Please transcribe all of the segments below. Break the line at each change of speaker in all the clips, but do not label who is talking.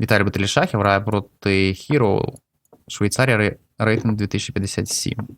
Віталій Баталій Шахів грає проти Hero Швейцарія ре- рейтинг 2057.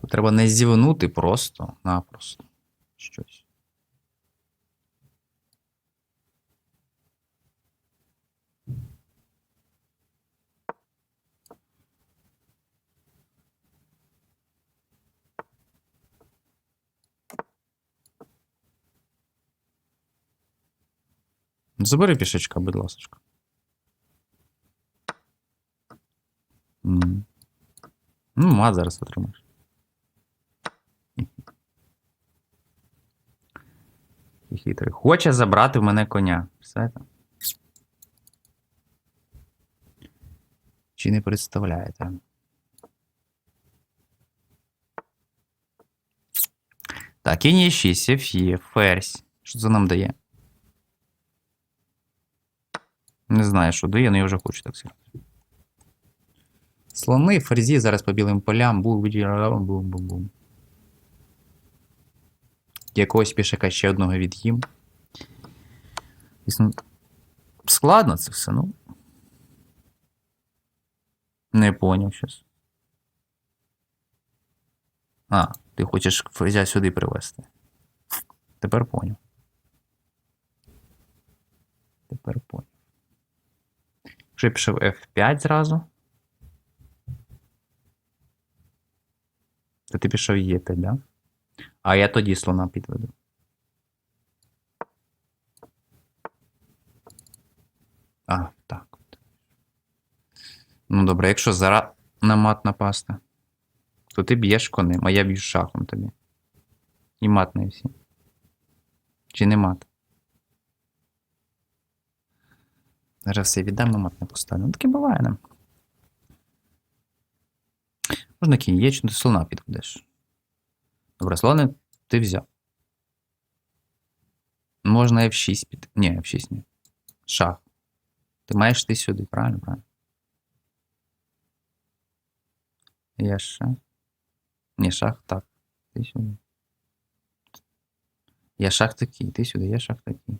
Тут Треба не зівнути просто-напросто. Щось. Забери пішечка, будь ласка. Ну, мат зараз отримаєш. І Хитрий. Хоче забрати в мене коня. Представляєте? Чи не представляєте? Так, кінь є 6, F ферзь. Що це нам дає? Не знаю, що дає, але я вже хочу так зіграти. Слони, ферзі зараз по білим полям. Бум-бум-бум-бум. Якогось пішака ще одного від'їм. Складно це все, ну. Не поняв щось. А, ти хочеш ферзя сюди привезти. Тепер поняв. Тепер поняв. Якщо я пішов F5 зразу. То ти пішов Е5, да? А я тоді слона підведу. А, так. Ну добре, якщо зараз на мат напасти, то ти б'єш конем, а я б'ю шахом тобі. І мат не всі. Чи не мат? Зараз все віддам, на мат не поставлю. Ну таке буває нам. Можна кінь є, чи до слона підведеш. Добре, слони ти взяв. Можна F6 піти. Ні, F6 ні. Шах. Ти маєш ти сюди, правильно? Правильно. Я шах. Ні, шах так. Ти сюди. Я шах такий, ти сюди, я шах такий.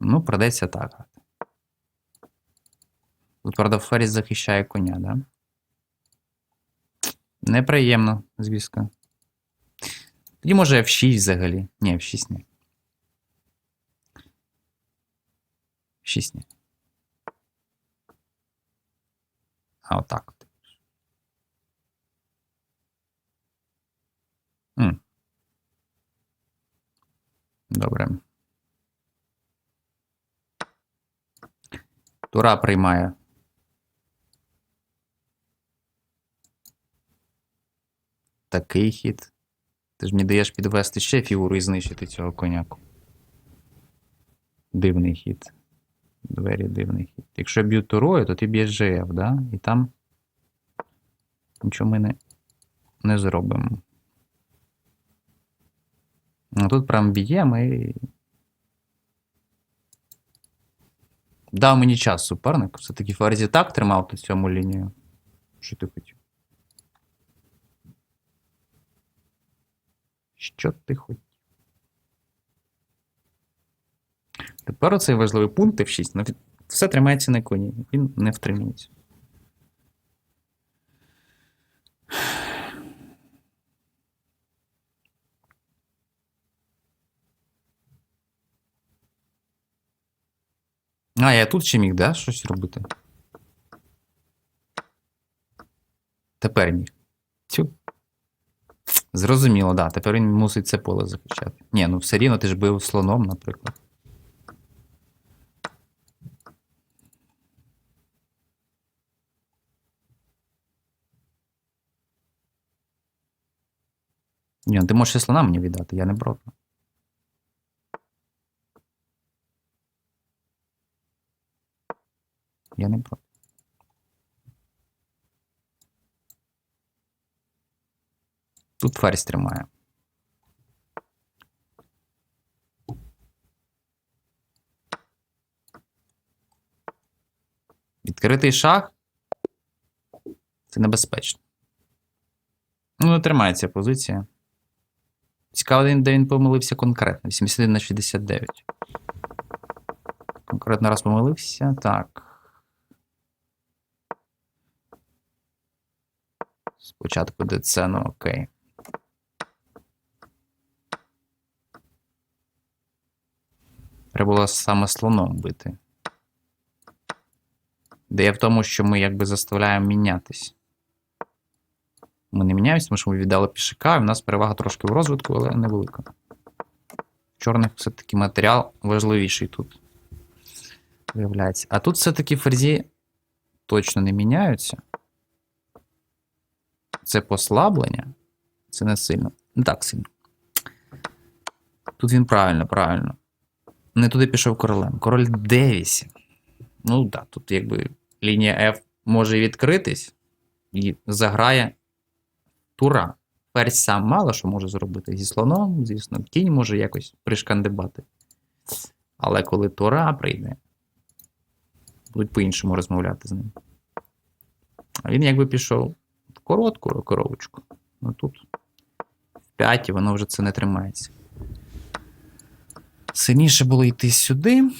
Ну, придеться так. Тут, правда, Ферзь захищає коня, да? Неприємно, звісно. Тоді може F6 взагалі. Ні, F6 ні. F6 ні. А отак. М. Добре. Тура приймає. Такий хід. Ти ж мені даєш підвести ще фігуру і знищити цього коняку. Дивний хід. Двері дивний хід. Якщо я б'ю турою, то ти б'єш GF, да? І там нічого ми не, не зробимо. Ну тут прям б'ємо і. Дав мені час суперник. Все-таки Ферзі так тримав тут цьому лінію. Що ти хотів? Що ти хотів? Тепер оцей важливий пункт F6. Ну, все тримається на коні. Він не втримується. А, я тут ще міг, да, щось робити? Тепер міг. Цю. Зрозуміло, да. Тепер він мусить це поле захищати. Ні, ну все рівно ти ж бив слоном, наприклад. Ні, ну ти можеш і слона мені віддати, я не проти. Я не проти. Тут ферзь тримає. Відкритий шах. Це небезпечно. Ну, тримається позиція. Цікаво, де він помилився конкретно. 81 на 69. Конкретно раз помилився. Так. Спочатку ДЦ, ну окей. Треба було саме слоном бити. Де в тому, що ми якби заставляємо мінятись. Ми не міняємося, тому що ми віддали пішака, і в нас перевага трошки в розвитку, але невелика. Чорних все-таки матеріал важливіший тут. Виявляється. А тут все-таки ферзі точно не міняються. Це послаблення. Це не сильно. Не так сильно. Тут він правильно, правильно. Не туди пішов королем. Король d8. Ну так, тут якби лінія F може відкритись і заграє тура. Ферзь сам мало що може зробити. Зі слоном, звісно, кінь може якось пришкандибати. Але коли тура прийде, будуть по-іншому розмовляти з ним. А він якби пішов в коротку коровочку. Ну тут в п'яті воно вже це не тримається. Сильніше було йти сюди.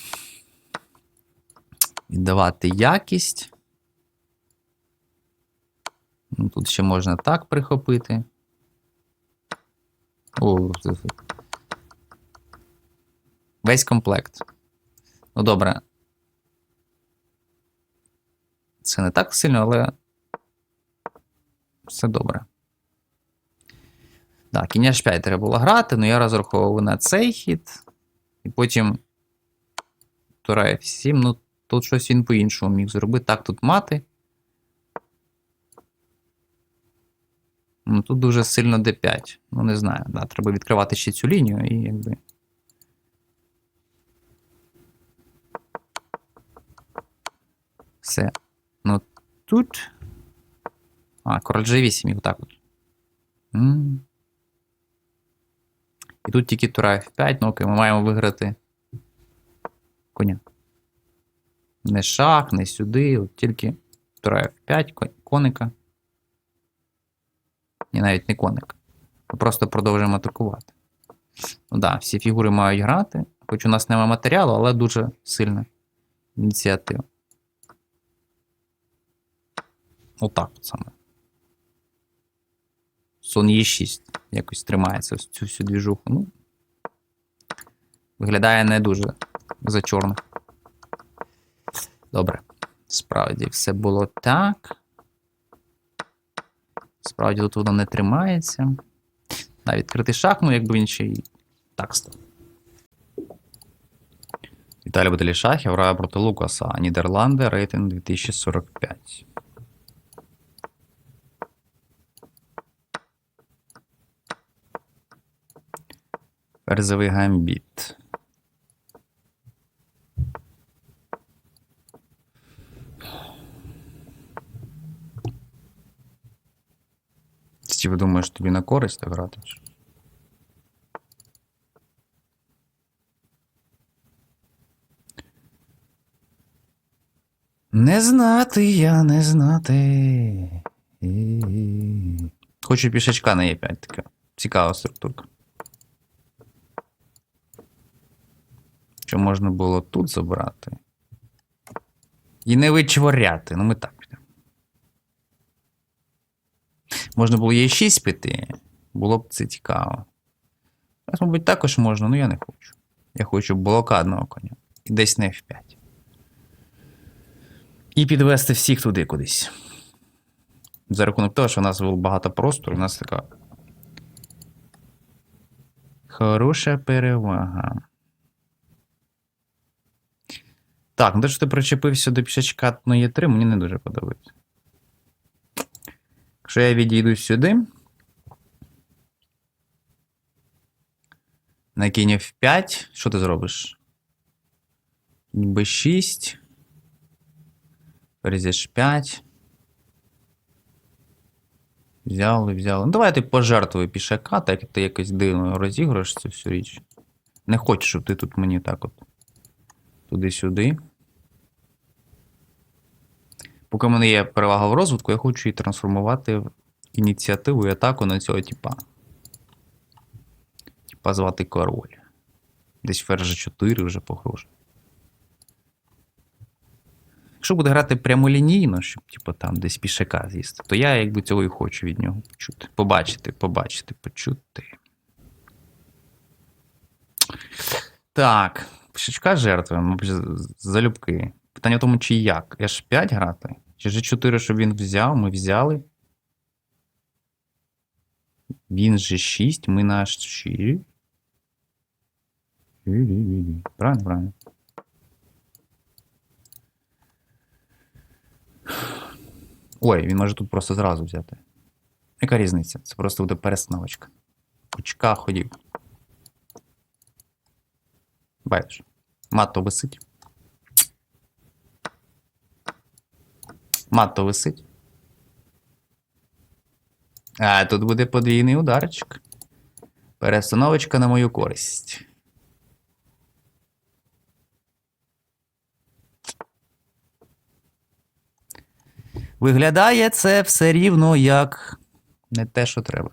Віддавати якість. Ну, Тут ще можна так прихопити. О, Весь комплект. Ну, добре. Це не так сильно, але все добре. Так, кінь H5 треба було грати, але я розраховував на цей хід. І потім Тура F7. Ну, тут щось він по-іншому міг зробити. Так, тут мати. Ну, тут дуже сильно D5. Ну, не знаю. Да, треба відкривати ще цю лінію і якби. Все. Ну тут. А, король G8 і отак от. М. І тут тільки тура F5, ну окей, ми маємо виграти коня. Не шах, не сюди, от тільки тура F5, коника. І навіть не коник. Ми просто продовжуємо атакувати. Ну да, всі фігури мають грати, хоч у нас немає матеріалу, але дуже сильна ініціатива. Отак от саме. Сон Е6 якось тримається цю всю двіжуху. Ну, виглядає не дуже за чорних. Добре. Справді, все було так. Справді тут воно не тримається. Да, відкритий шах, ну якби він ще й так став. Віталій Баталішахів грає проти Лукаса, Нідерланди, рейтинг 2045. Ферзовий гамбіт. Чи ви думаєш, тобі на користь грати? Не знати я, не знати. Хочу пішачка на Е5 така. Цікава структурка. Що можна було тут забрати. І не вичворяти. Ну, ми так підемо. Можна було є 6 піти. Було б це цікаво. Зараз, мабуть, також можна, але я не хочу. Я хочу блокадного коня. І десь на F5. І підвести всіх туди кудись. За рахунок того, що в нас було багато простору, у нас така. Хороша перевага. Так, ну те, що ти причепився до пішачка на Е3, мені не дуже подобається. Якщо я відійду сюди. На кінь F5, що ти зробиш? Кінь B6. Ферзь H5. Взяли, взяли. Ну, давай ти пожертвуй пішака, так як ти якось дивно розігруєш цю всю річ. Не хочу, щоб ти тут мені так от. Туди-сюди. Поки в мене є перевага в розвитку, я хочу її трансформувати в ініціативу і атаку на цього типа. Типа звати король. Десь ферзь 4 вже похоже. Якщо буде грати прямолінійно, щоб типу, там десь пішака з'їсти, то я якби цього і хочу від нього почути. Побачити, побачити, почути. Так, пішачка жертва, мабуть, залюбки. Питання в тому, чи як? Я ж 5 грати? Чи ж 4, щоб він взяв, ми взяли. Він же 6, ми на 6. Правильно, правильно. Ой, він може тут просто зразу взяти. Яка різниця? Це просто буде перестановочка. Кучка ходів. Бачиш. Мато висить. Мато висить. А тут буде подвійний ударчик. Перестановочка на мою користь. Виглядає це все рівно як не те, що треба.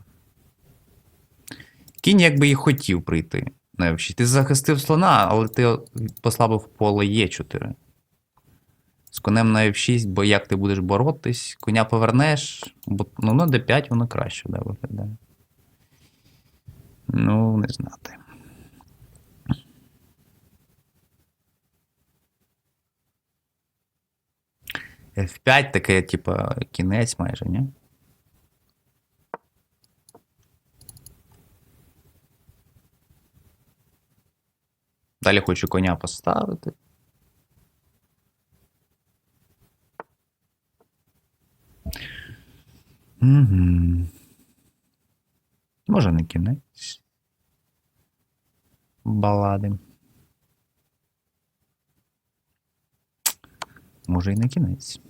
Кінь якби і хотів прийти на F6. Ти захистив слона, але ти послабив поле Е4. З конем на F6, бо як ти будеш боротись, коня повернеш, бо ну, на D5 воно краще да, виглядає. Ну, не знати. F5 таке, типа, кінець майже, ні? Далі хочу коня поставити. Угу. Може не кінець. Балади. Може і не кінець.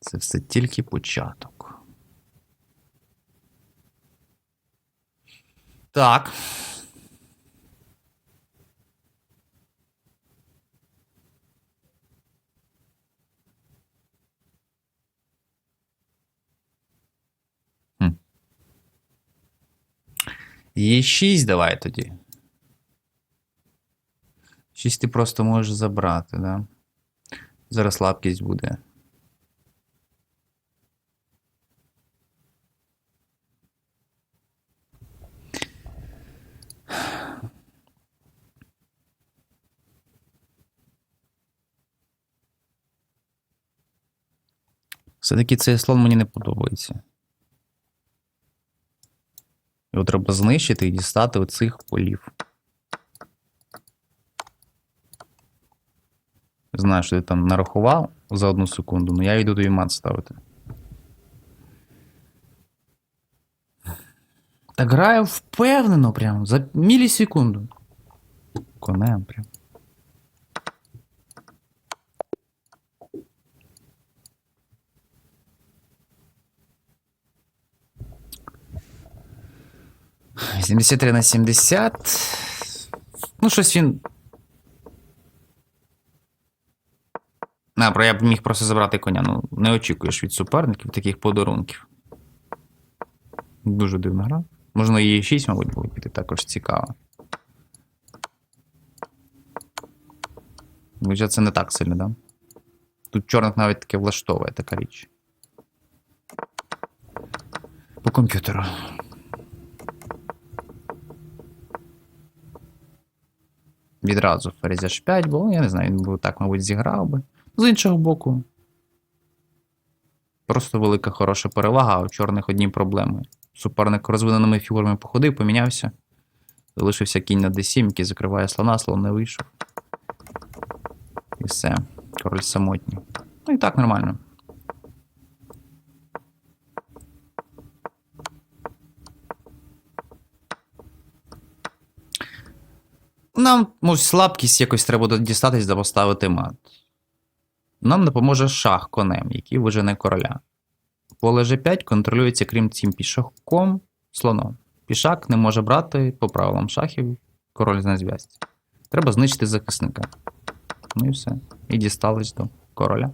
Це все тільки початок. Так. Є 6 давай тоді. 6 ти просто можеш забрати, да? Зараз слабкість буде. Все-таки цей слон мені не подобається. Його треба знищити і дістати оцих полів. Знаю, що ти там нарахував за одну секунду, але я йду тобі мат ставити. Так граю впевнено прям за мілісекунду. Конем прям. Сімдесят три на 70. Ну, щось він А, про я б міг просто забрати коня. Ну, не очікуєш від суперників таких подарунків. Дуже дивна гра. Можна її 6, мабуть, буде піти також цікаво. Хоча це не так сильно, да? Тут чорних навіть таке влаштовує така річ. По комп'ютеру. Відразу ферзь H5, бо я не знаю, він би так, мабуть, зіграв би. З іншого боку. Просто велика хороша перевага, а у чорних одні проблеми. Суперник розвиненими фігурами походив, помінявся. Залишився кінь на d7, який закриває слона, слон не вийшов. І все. Король самотній. Ну і так нормально. Нам, мусь, слабкість якось треба дістатись да поставити мат. Нам допоможе шах конем, який вижене короля. Поле G5 контролюється, крім цим пішаком, слоном. Пішак не може брати по правилам шахів, король на зв'язці. Треба знищити захисника. Ну і все. І дістались до короля.